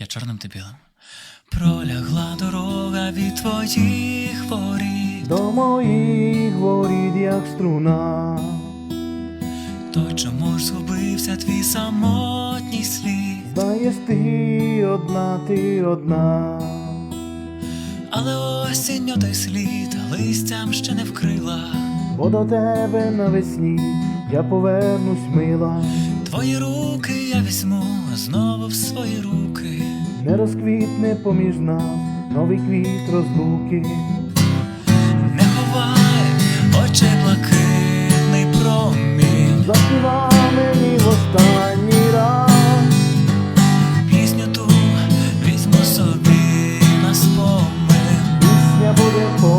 Я чорним ти білим. Пролягла дорога від твоїх воріт. До моїх воріт, як струна, То чому ж згубився твій самотній слід? знаєш ти одна, ти одна, Але осінь той слід листям ще не вкрила. бо до тебе навесні я повернусь мила, Твої руки я візьму знову в свої руки. не розквітне поміж нас новий квіт розлуки. Не ховай очей блакитний промінь. Заспіва мені в останній раз, Пісню ту візьму собі на спомин. пісня буде поміж